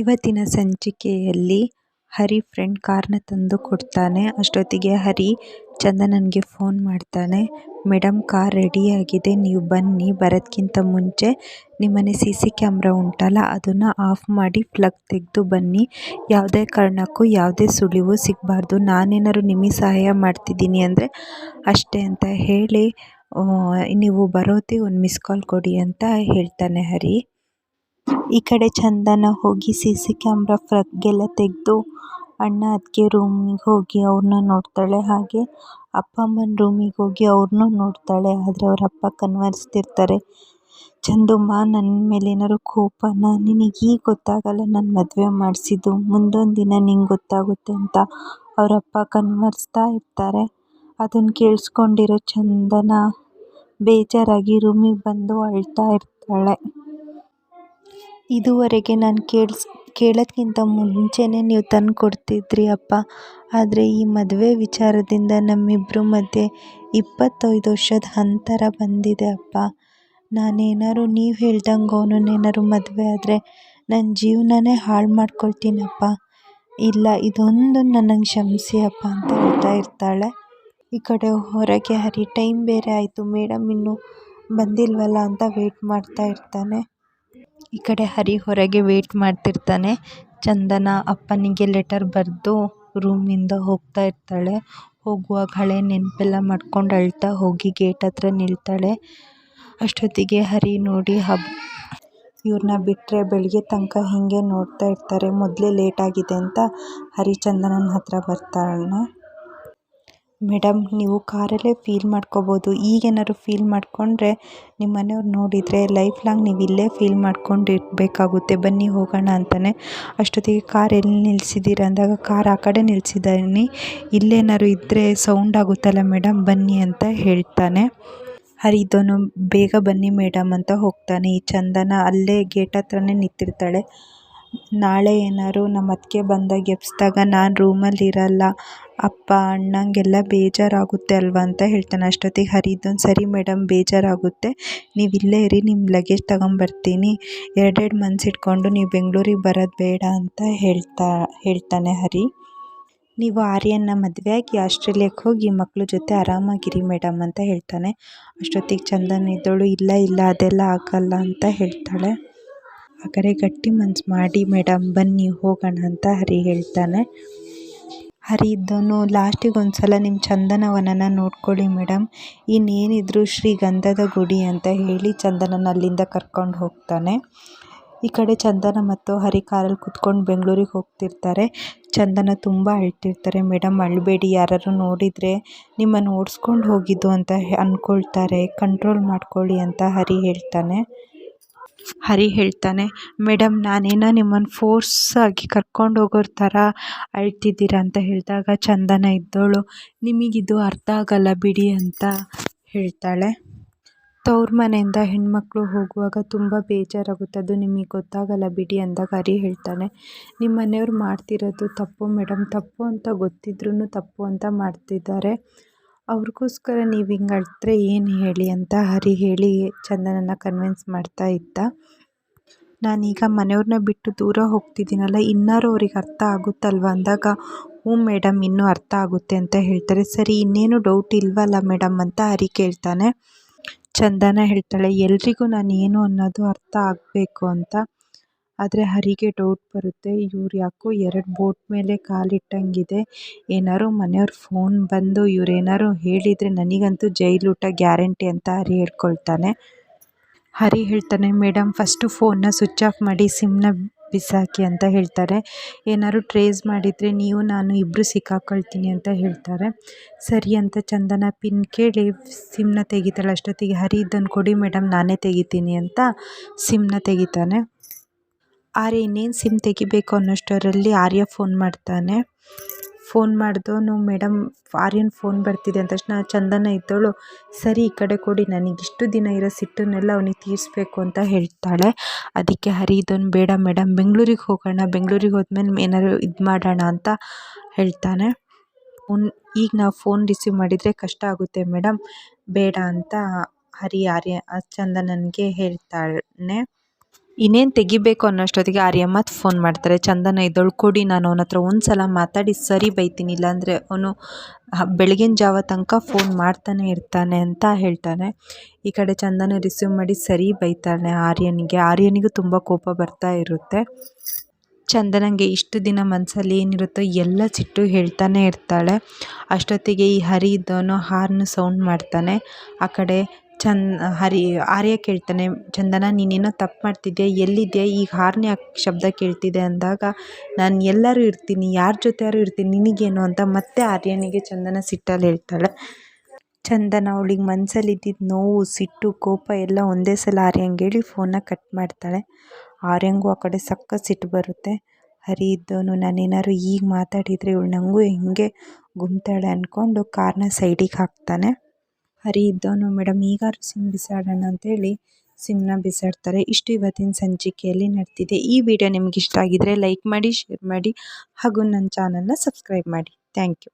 ಇವತ್ತಿನ ಸಂಚಿಕೆಯಲ್ಲಿ ಹರಿ ಫ್ರೆಂಡ್ ಕಾರ್ನ ತಂದು ಕೊಡ್ತಾನೆ. ಅಷ್ಟೊತ್ತಿಗೆ ಹರಿ ಚಂದನನ್ಗೆ ಫೋನ್ ಮಾಡ್ತಾನೆ. ಮೇಡಮ್ ಕಾರ್ ರೆಡಿಯಾಗಿದೆ ನೀವು ಬನ್ನಿ. ಬರೋದ್ಕಿಂತ ಮುಂಚೆ ನಿಮ್ಮನೆ ಸಿ ಸಿ ಕ್ಯಾಮ್ರಾ ಉಂಟಲ್ಲ, ಅದನ್ನು ಆಫ್ ಮಾಡಿ ಪ್ಲಗ್ ತೆಗೆದು ಬನ್ನಿ. ಯಾವುದೇ ಕಾರಣಕ್ಕೂ ಯಾವುದೇ ಸುಳಿವು ಸಿಗಬಾರ್ದು. ನಾನೇನಾದ್ರು ನಿಮಗೆ ಸಹಾಯ ಮಾಡ್ತಿದ್ದೀನಿ ಅಂದರೆ ಅಷ್ಟೇ ಅಂತ ಹೇಳಿ ನೀವು ಬರೋತಿ ಒಂದು ಮಿಸ್ ಕಾಲ್ ಕೊಡಿ ಅಂತ ಹೇಳ್ತಾನೆ ಹರಿ. ಈ ಕಡೆ ಚಂದನ ಹೋಗಿ ಸಿ ಸಿ ಕ್ಯಾಮ್ರಾ ಫ್ಲಗ್ಗೆಲ್ಲ ತೆಗೆದು ಅಣ್ಣ ಅತ್ತಿಗೆ ರೂಮಿಗೆ ಹೋಗಿ ಅವ್ರನ್ನ ನೋಡ್ತಾಳೆ. ಹಾಗೆ ಅಪ್ಪ ಅಮ್ಮನ ರೂಮಿಗೆ ಹೋಗಿ ಅವ್ರನ್ನೂ ನೋಡ್ತಾಳೆ. ಆದರೆ ಅವ್ರ ಅಪ್ಪ ಕನ್ವರ್ಸ್ತಿರ್ತಾರೆ ಚಂದಮ್ಮ ನನ್ನ ಮೇಲೆ ಏನಾದ್ರು ಕೋಪನ? ನಿನಗೆ ಈಗ ಗೊತ್ತಾಗಲ್ಲ ನಾನು ಮದುವೆ ಮಾಡಿಸಿದ್ದು. ಮುಂದೊಂದು ದಿನ ನಿಂಗೆ ಗೊತ್ತಾಗುತ್ತೆ ಅಂತ ಅವರಪ್ಪ ಕನ್ವರ್ಸ್ತಾ ಇರ್ತಾರೆ. ಅದನ್ನು ಕೇಳಿಸ್ಕೊಂಡಿರೋ ಚಂದನ ಬೇಜಾರಾಗಿ ರೂಮಿಗೆ ಬಂದು ಅಳ್ತಾ ಇರ್ತಾಳೆ. ಇದುವರೆಗೆ ನಾನು ಕೇಳ್ಸ್, ಕೇಳೋದ್ಕಿಂತ ಮುಂಚೆಯೇ ನೀವು ತಂದು ಕೊಡ್ತಿದ್ರಿ ಅಪ್ಪ. ಆದರೆ ಈ ಮದುವೆ ವಿಚಾರದಿಂದ ನಮ್ಮಿಬ್ಬರ ಮಧ್ಯೆ ಇಪ್ಪತ್ತೈದು ವರ್ಷದ ಅಂತರ ಬಂದಿದೆ ಅಪ್ಪ. ನಾನೇನಾದ್ರು ನೀವು ಹೇಳ್ದಂಗೆ ಅವನನ್ನೇನಾದ್ರು ಮದುವೆ ಆದರೆ ನನ್ನ ಜೀವನನೇ ಹಾಳು ಮಾಡ್ಕೊಳ್ತೀನಪ್ಪ ಇಲ್ಲ, ಇದೊಂದು ನನಗೆ ಕ್ಷಮಿಸಿ ಅಪ್ಪ ಅಂತ ಹೇಳ್ತಾ ಇರ್ತಾಳೆ. ಈ ಕಡೆ ಹೊರಗೆ ಹರಿ, ಟೈಮ್ ಬೇರೆ ಆಯಿತು. ಮೇಡಮ್ ಇನ್ನೂ ಬಂದಿಲ್ವಲ್ಲ ಅಂತ ವೇಟ್ ಮಾಡ್ತಾ ಇರ್ತಾನೆ. ಈ ಕಡೆ ಹರಿ ಹೊರಗೆ ವೇಟ್ ಮಾಡ್ತಿರ್ತಾನೆ. ಚಂದನ ಅಪ್ಪನಿಗೆ ಲೆಟರ್ ಬರೆದು ರೂಮಿಂದ ಹೋಗ್ತಾ ಇರ್ತಾಳೆ. ಹೋಗುವಾಗ ಹಳೆ ನೆನಪೆಲ್ಲ ಮಾಡ್ಕೊಂಡು ಅಳ್ತಾ ಹೋಗಿ ಗೇಟ್ ಹತ್ರ ನಿಲ್ತಾಳೆ. ಅಷ್ಟೊತ್ತಿಗೆ ಹರಿ ನೋಡಿ ಹಬ್ ಇವ್ರನ್ನ ಬಿಟ್ಟರೆ ಬೆಳಗ್ಗೆ ತನಕ ಹೀಗೆ ನೋಡ್ತಾ ಇರ್ತಾರೆ. ಮೊದಲೇ ಲೇಟ್ ಆಗಿದೆ ಅಂತ ಹರಿ ಚಂದನನ ಹತ್ರ ಬರ್ತಾಳೆ ಮೇಡಮ್, ನೀವು ಕಾರಲ್ಲೇ ಫೀಲ್ ಮಾಡ್ಕೋಬೋದು. ಈಗೇನಾದ್ರು ಫೀಲ್ ಮಾಡಿಕೊಂಡ್ರೆ ನಿಮ್ಮ ಮನೆಯವ್ರು ನೋಡಿದರೆ ಲೈಫ್ ಲಾಂಗ್ ನೀವು ಇಲ್ಲೇ ಫೀಲ್ ಮಾಡ್ಕೊಂಡು ಇರಬೇಕಾಗುತ್ತೆ. ಬನ್ನಿ ಹೋಗೋಣ ಅಂತಾನೆ. ಅಷ್ಟೊತ್ತಿಗೆ ಕಾರ್ ಎಲ್ಲಿ ನಿಲ್ಸಿದ್ದೀರ ಅಂದಾಗ ಕಾರ್ ಆ ಕಡೆ ನಿಲ್ಸಿದ್ದೀನಿ ಇಲ್ಲೇನಾದ್ರು ಇದ್ದರೆ ಸೌಂಡ್ ಆಗುತ್ತಲ್ಲ ಮೇಡಮ್, ಬನ್ನಿ ಅಂತ ಹೇಳ್ತಾನೆ. ಹರಿದವನು ಬೇಗ ಬನ್ನಿ ಮೇಡಮ್ ಅಂತ ಹೋಗ್ತಾನೆ. ಈ ಚಂದನ ಅಲ್ಲೇ ಗೇಟ್ ಹತ್ರನೇ ನಿಂತಿರ್ತಾಳೆ. ನಾಳೆ ಏನಾದ್ರು ನಮ್ಮ ಅತ್ತಿಗೆ ಬಂದಾಗ ಎಬ್ಸಿದಾಗ ನಾನು ರೂಮಲ್ಲಿ ಇರಲ್ಲ. ಅಪ್ಪ, ಅಣ್ಣಂಗೆಲ್ಲ ಬೇಜಾರಾಗುತ್ತೆ ಅಲ್ವಾ ಅಂತ ಹೇಳ್ತಾನೆ. ಅಷ್ಟೊತ್ತಿಗೆ ಹರಿದವನು ಸರಿ ಮೇಡಮ್ ಬೇಜಾರಾಗುತ್ತೆ. ನೀವು ಇಲ್ಲೇ ಇರಿ ನಿಮ್ಮ ಲಗೇಜ್ ತಗೊಂಬರ್ತೀನಿ. ಎರಡೆರಡು ಮನಸ್ಸಿಟ್ಕೊಂಡು ನೀವು ಬೆಂಗಳೂರಿಗೆ ಬರೋದು ಬೇಡ ಅಂತ ಹೇಳ್ತಾ, ಹೇಳ್ತಾನೆ ಹರಿ. ನೀವು ಆರ್ಯನ ಮದುವೆಯಾಗಿ ಆಸ್ಟ್ರೇಲಿಯಾಕ್ಕೆ ಹೋಗಿ ಮಕ್ಕಳ ಜೊತೆ ಆರಾಮಾಗಿರಿ ಮೇಡಮ್ ಅಂತ ಹೇಳ್ತಾನೆ. ಅಷ್ಟೊತ್ತಿಗೆ ಚಂದನ್ ಇದ್ದವಳು ಇಲ್ಲ ಇಲ್ಲ, ಅದೆಲ್ಲ ಆಗಲ್ಲ ಅಂತ ಹೇಳ್ತಾಳೆ. ಹಾಗಾದ್ರೆ ಗಟ್ಟಿ ಮನ್ಸು ಮಾಡಿ ಮೇಡಮ್ ಬನ್ನಿ, ಹೋಗೋಣ ಅಂತ ಹರಿ ಹೇಳ್ತಾನೆ. ಹರಿ ಇದ್ದವನು ಲಾಸ್ಟಿಗೆ ಒಂದು ಸಲ ನಿಮ್ಮ ಚಂದನವನನ ನೋಡ್ಕೊಳ್ಳಿ ಮೇಡಮ್ ಇನ್ನೇನಿದ್ರು ಶ್ರೀಗಂಧದ ಗುಡಿ ಅಂತ ಹೇಳಿ ಚಂದನನ ಅಲ್ಲಿಂದ ಕರ್ಕೊಂಡು ಹೋಗ್ತಾನೆ. ಈ ಕಡೆ ಚಂದನ ಮತ್ತು ಹರಿ ಕಾರಲ್ಲಿ ಕುತ್ಕೊಂಡು ಬೆಂಗಳೂರಿಗೆ ಹೋಗ್ತಿರ್ತಾರೆ. ಚಂದನ ತುಂಬ ಅಳ್ತಿರ್ತಾರೆ. ಮೇಡಮ್ ಅಳಬೇಡಿ, ಯಾರಾದ್ರು ನೋಡಿದರೆ ನಿಮ್ಮನ್ನು ಓಡಿಸ್ಕೊಂಡು ಹೋಗಿದ್ದು ಅಂತ ಅಂದ್ಕೊಳ್ತಾರೆ ಕಂಟ್ರೋಲ್ ಮಾಡ್ಕೊಳ್ಳಿ ಅಂತ ಹರಿ ಹೇಳ್ತಾನೆ. ಹರಿ ಹೇಳ್ತಾನೆ, ಮೇಡಮ್, ನಾನೇನೋ ನಿಮ್ಮನ್ನು ಆಗಿ ಕರ್ಕೊಂಡು ಹೋಗೋರ ಥರ ಅಳ್ತಿದ್ದೀರಾ ಅಂತ ಹೇಳಿದಾಗ ಚಂದನ ಇದ್ದೋಳು, ನಿಮಗಿದು ಅರ್ಥ ಆಗಲ್ಲ ಬಿಡಿ ಅಂತ ಹೇಳ್ತಾಳೆ. ತವ್ರ ಮನೆಯಿಂದ ಹೆಣ್ಮಕ್ಳು ಹೋಗುವಾಗ ತುಂಬ ಬೇಜಾರಾಗುತ್ತೆ, ಅದು ನಿಮಗೆ ಗೊತ್ತಾಗಲ್ಲ ಬಿಡಿ ಅಂದಾಗ ಹರಿ ಹೇಳ್ತಾನೆ. ನಿಮ್ಮ ಮನೆಯವ್ರು ಮಾಡ್ತಿರೋದು ತಪ್ಪು ಮೇಡಮ್, ತಪ್ಪು ಅಂತ ಗೊತ್ತಿದ್ರೂ ತಪ್ಪು ಅಂತ ಮಾಡ್ತಿದ್ದಾರೆ. ಅವ್ರಿಗೋಸ್ಕರ ನೀವು ಹಿಂಗೆ ಅಳಿದ್ರೆ ಏನು ಹೇಳಿ ಅಂತ ಹರಿ ಹೇಳಿ ಚಂದನನ್ನ ಕನ್ವಿನ್ಸ್ ಮಾಡ್ತಾ ಇದ್ದ. ನಾನೀಗ ಮನೆಯವ್ರನ್ನ ಬಿಟ್ಟು ದೂರ ಹೋಗ್ತಿದ್ದೀನಲ್ಲ, ಇನ್ನಾರು ಅವ್ರಿಗೆ ಅರ್ಥ ಆಗುತ್ತಲ್ವ? ಅಂದಾಗ, ಹ್ಞೂ ಮೇಡಮ್ ಇನ್ನೂ ಅರ್ಥ ಆಗುತ್ತೆ ಅಂತ ಹೇಳ್ತಾರೆ. ಸರಿ, ಇನ್ನೇನು ಡೌಟ್ ಇಲ್ವಲ್ಲ ಮೇಡಮ್ ಅಂತ ಹರಿ ಕೇಳ್ತಾನೆ. ಚಂದನ ಹೇಳ್ತಾಳೆ, ಎಲ್ರಿಗೂ ನಾನು ಏನು ಅನ್ನೋದು ಅರ್ಥ ಆಗಬೇಕು ಅಂತ. ಆದರೆ ಹರಿಗೆ ಡೌಟ್ ಬರುತ್ತೆ. ಇವ್ರು ಯಾಕೋ ಎರಡು ಬೋಟ್ ಮೇಲೆ ಕಾಲಿಟ್ಟಂಗಿದೆ. ಏನಾದ್ರು ಮನೆಯವ್ರ ಫೋನ್ ಬಂದು ಏನಾದ್ರು ಹೇಳಿದರೆ ನನಗಂತೂ ಜೈಲೂಟ ಗ್ಯಾರಂಟಿ ಅಂತ ಹರಿ ಹೇಳ್ಕೊಳ್ತಾನೆ. ಹರಿ ಹೇಳ್ತಾನೆ ಮೇಡಮ್ ಫಸ್ಟು ಫೋನ್ನ ಸ್ವಿಚ್ ಆಫ್ ಮಾಡಿ ಸಿಮ್ನ ಬಿಸಾಕಿ ಅಂತ ಹೇಳ್ತಾರೆ. ಏನಾದ್ರು ಟ್ರೇಸ್ ಮಾಡಿದರೆ ನೀವು, ನಾನು ಇಬ್ಬರು ಸಿಕ್ಕಾಕೊಳ್ತೀನಿ ಅಂತ ಹೇಳ್ತಾರೆ. ಸರಿ ಅಂತ ಚಂದನ ಪಿನ್ ಕೇಳಿ ಸಿಮ್ನ ತೆಗಿತಾಳೆ. ಅಷ್ಟೊತ್ತಿಗೆ ಹರಿ ಇದ್ದನ್ನು ಕೊಡಿ ಮೇಡಮ್ ನಾನೇ ತೆಗಿತೀನಿ ಅಂತ ಸಿಮ್ನ ತೆಗಿತಾನೆ. ಆರ್ಯ ಇನ್ನೇನು ಸಿಮ್ ತೆಗಿಬೇಕು ಅನ್ನೋಷ್ಟರಲ್ಲಿ ಆರ್ಯ ಫೋನ್ ಮಾಡ್ತಾನೆ. ಫೋನ್ ಮಾಡಿದವನು ಮೇಡಮ್ ಆರ್ಯನ್ ಫೋನ್ ಬರ್ತಿದೆ. ಅಂದ ತಕ್ಷಣ ಚಂದನ ಇದ್ದವಳು, ಸರಿ, ಈ ಕಡೆ ಕೊಡಿ ಇಷ್ಟು ದಿನ ಇರೋ ಸಿಟ್ಟನ್ನೆಲ್ಲ ಅವನಿಗೆ ತೀರಿಸ್ಬೇಕು ಅಂತ ಹೇಳ್ತಾಳೆ. ಅದಕ್ಕೆ ಹರಿ ಇದನ್ನು ಬೇಡ ಮೇಡಮ್ ಬೆಂಗಳೂರಿಗೆ ಹೋಗೋಣ, ಬೆಂಗಳೂರಿಗೆ ಹೋದ್ಮೇಲೆ ಏನಾದ್ರು ಇದು ಮಾಡೋಣ ಅಂತ ಹೇಳ್ತಾನೆ. ಈಗ ನಾವು ಫೋನ್ ರಿಸೀವ್ ಮಾಡಿದರೆ ಕಷ್ಟ ಆಗುತ್ತೆ ಮೇಡಮ್ ಬೇಡ ಅಂತ ಹರಿ, ಆರ್ಯ ಚಂದನನಿಗೆ ಹೇಳ್ತಾಳೆ. ಇನ್ನೇನು ತೆಗಿಬೇಕು ಅನ್ನೋಷ್ಟೊತ್ತಿಗೆ ಆರ್ಯಮ್ಮತ್ ಫೋನ್ ಮಾಡ್ತಾರೆ, ಚಂದನ, ಇದ್ದೊಳು ಕೊಡಿ, ನಾನು ಅವನ ಹತ್ರ ಒಂದು ಸಲ ಮಾತಾಡಿ ಸರಿ ಬೈತೀನಿ, ಇಲ್ಲಾಂದರೆ ಅವನು ಬೆಳಗಿನ ಜಾವ ತನಕ ಫೋನ್ ಮಾಡ್ತಾನೆ ಇರ್ತಾನೆ ಅಂತ ಹೇಳ್ತಾನೆ. ಈ ಕಡೆ ಚಂದನ ರಿಸೀವ್ ಮಾಡಿ ಸರಿ ಬೈತಾನೆ ಆರ್ಯನಿಗೆ. ಆರ್ಯನಿಗೂ ತುಂಬ ಕೋಪ ಬರ್ತಾ ಇರುತ್ತೆ. ಚಂದನಂಗೆ ಇಷ್ಟು ದಿನ ಮನಸ್ಸಲ್ಲಿ ಏನಿರುತ್ತೋ ಎಲ್ಲ ಸಿಟ್ಟು ಹೇಳ್ತಾನೆ ಇರ್ತಾಳೆ. ಅಷ್ಟೊತ್ತಿಗೆ ಈ ಹರಿ ಇದ್ದವನು ಹಾರ್ನ್ ಸೌಂಡ್ ಮಾಡ್ತಾನೆ. ಆ ಕಡೆ ಚಂದ್ ಹರಿ, ಆರ್ಯ ಕೇಳ್ತಾನೆ, ಚಂದನ, ನೀನೇನೋ ತಪ್ಪು ಮಾಡ್ತಿದ್ಯಾ? ಎಲ್ಲಿದ್ಯಾ? ಈಗ ಹಾರ್ನ್ ಯಾಕೆ ಶಬ್ದ ಕೇಳ್ತಿದೆ ಅಂದಾಗ, ನಾನು ಎಲ್ಲರೂ ಇರ್ತೀನಿ, ಯಾರ ಜೊತೆಯಾರು ಇರ್ತೀನಿ, ನಿನಗೇನು? ಅಂತ ಮತ್ತೆ ಆರ್ಯನಿಗೆ ಚಂದನ ಸಿಟ್ಟಲ್ಲಿ ಹೇಳ್ತಾಳೆ. ಚಂದನ ಅವಳಿಗೆ ಮನಸ್ಸಲ್ಲಿದ್ದಿದ್ದ ನೋವು, ಸಿಟ್ಟು, ಕೋಪ ಎಲ್ಲ ಒಂದೇ ಸಲ ಆರ್ಯಂಗೆ ಹೇಳಿ ಫೋನ್ನ ಕಟ್ ಮಾಡ್ತಾಳೆ. ಆರ್ಯಂಗೂ ಆ ಕಡೆ ಸಕ್ಕ ಸಿಟ್ಟು ಬರುತ್ತೆ. ಹರಿ ಇದ್ದವನು ನಾನೇನಾದ್ರು ಈಗ ಮಾತಾಡಿದರೆ ಇವಳು ನನಗೂ ಹೆಂಗೆ? ಗುಮ್ತಾಳೆ ಅಂದ್ಕೊಂಡು ಕಾರ್ನ ಸೈಡಿಗೆ ಹಾಕ್ತಾನೆ. ಹರಿ ಇದ್ದವನು ಮೇಡಮ್ ಈಗಾರು ಸಿಮ್ ಬಿಸಾಡೋಣ ಅಂತೇಳಿ ಸಿಮ್ನ ಬಿಸಾಡ್ತಾರೆ. ಇಷ್ಟು ಇವತ್ತಿನ ಸಂಚಿಕೆಯಲ್ಲಿ ನಡೆದಿದೆ ಈ ವಿಡಿಯೋ ನಿಮ್ಗೆ ಇಷ್ಟ ಆಗಿದ್ರೆ ಲೈಕ್ ಮಾಡಿ, ಶೇರ್ ಮಾಡಿ ಹಾಗೂ ನನ್ನ ಚಾನಲ್ನ ಸಬ್ಸ್ಕ್ರೈಬ್ ಮಾಡಿ. Thank you.